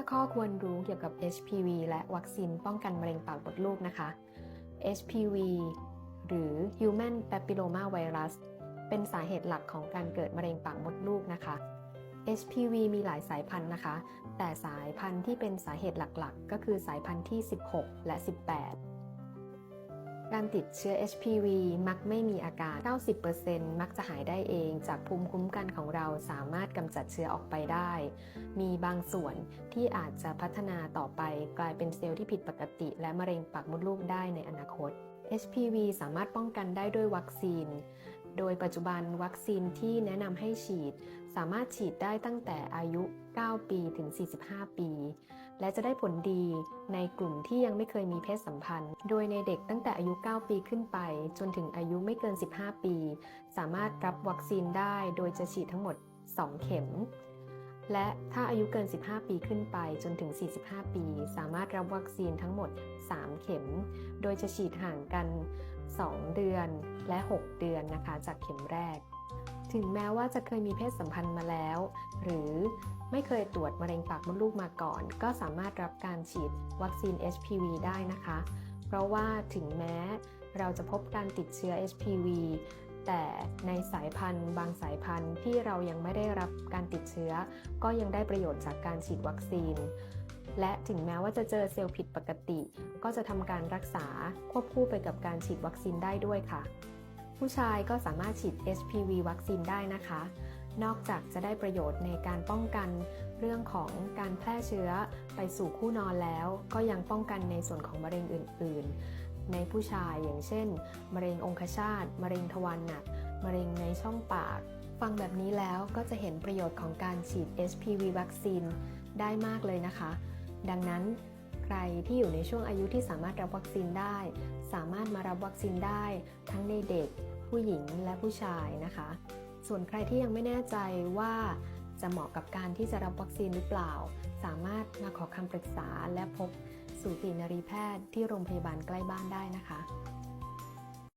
5 ข้อควรรู้เกี่ยวกับ HPV และวัคซีนป้องกันมะเร็งปากมดลูกนะคะ HPV หรือ Human Papilloma Virus เป็นสาเหตุหลักของการเกิดมะเร็งปากมดลูกนะคะ HPV มีหลายสายพันธุ์นะคะ แต่สายพันธุ์ที่เป็นสาเหตุหลักๆ ก็คือสายพันธุ์ที่ 16 และ 18 การติดเชื้อ HPV มักไม่มีอาการ 90%มักจะหายได้เองจากภูมิคุ้มกันของเราสามารถกำจัดเชื้อออกไปได้ มีบางส่วนที่อาจจะพัฒนาต่อไปกลายเป็นเซลล์ที่ผิดปกติ และมะเร็งปากมดลูกได้ในอนาคต HPV สามารถป้องกันได้ด้วยวัคซีน โดยปัจจุบันวัคซีนที่แนะนำให้ฉีด สามารถฉีดได้ตั้งแต่อายุ 9 ปีถึง 45 ปี และจะได้ผลดีในกลุ่มที่ยังไม่เคยมีเพศสัมพันธ์ โดยในเด็กตั้งแต่อายุ 9 ปีขึ้นไป จนถึงอายุไม่เกิน 15 ปี สามารถรับวัคซีนได้โดยจะฉีดทั้งหมด 2 เข็ม และถ้าอายุเกิน 15 ปีขึ้นไปจนถึง 45 ปี สามารถรับวัคซีนทั้งหมด 3 เข็ม โดยจะฉีดห่างกัน 2 เดือนและ 6 เดือนนะคะจากเข็มแรก ถึงแม้ว่าจะเคยมีเพศสัมพันธ์มาแล้ว หรือไม่เคยตรวจมะเร็งปากมดลูกมาก่อน ก็สามารถรับการฉีดวัคซีน HPV ได้นะคะ เพราะว่าถึงแม้เราจะพบการติดเชื้อ HPV แต่ในสายพันธุ์ บางสายพันธุ์ที่เรายังไม่ได้รับการติดเชื้อ ก็ยังได้ประโยชน์จากการฉีดวัคซีน และถึงแม้ว่าจะเจอเซลล์ผิดปกติ ก็จะทำการรักษาควบคู่ไปกับการฉีดวัคซีนได้ด้วยค่ะ ผู้ชายก็สามารถฉีด HPV วัคซีนได้นะคะ นอกจากจะได้ประโยชน์ในการป้องกันเรื่องของการแพร่เชื้อไปสู่คู่นอนแล้ว ก็ยังป้องกันในส่วนของมะเร็งอื่น ๆ ในผู้ชายอย่างเช่น มะเร็งองคชาตมะเร็งทวารหนัก มะเร็งในช่องปาก ฟังแบบนี้แล้วก็จะเห็นประโยชน์ของการฉีด HPV วัคซีนได้มากเลยนะคะ ดังนั้น ใครที่อยู่ในช่วงอายุที่สามารถรับวัคซีนได้ สามารถมารับวัคซีนได้ ทั้งในเด็ก ผู้หญิงและผู้ชายนะคะ ส่วนใครที่ยังไม่แน่ใจว่าจะเหมาะกับการที่จะรับวัคซีนหรือเปล่า สามารถมาขอคำปรึกษาและพบสูตินรีแพทย์ที่โรงพยาบาลใกล้บ้านได้นะคะ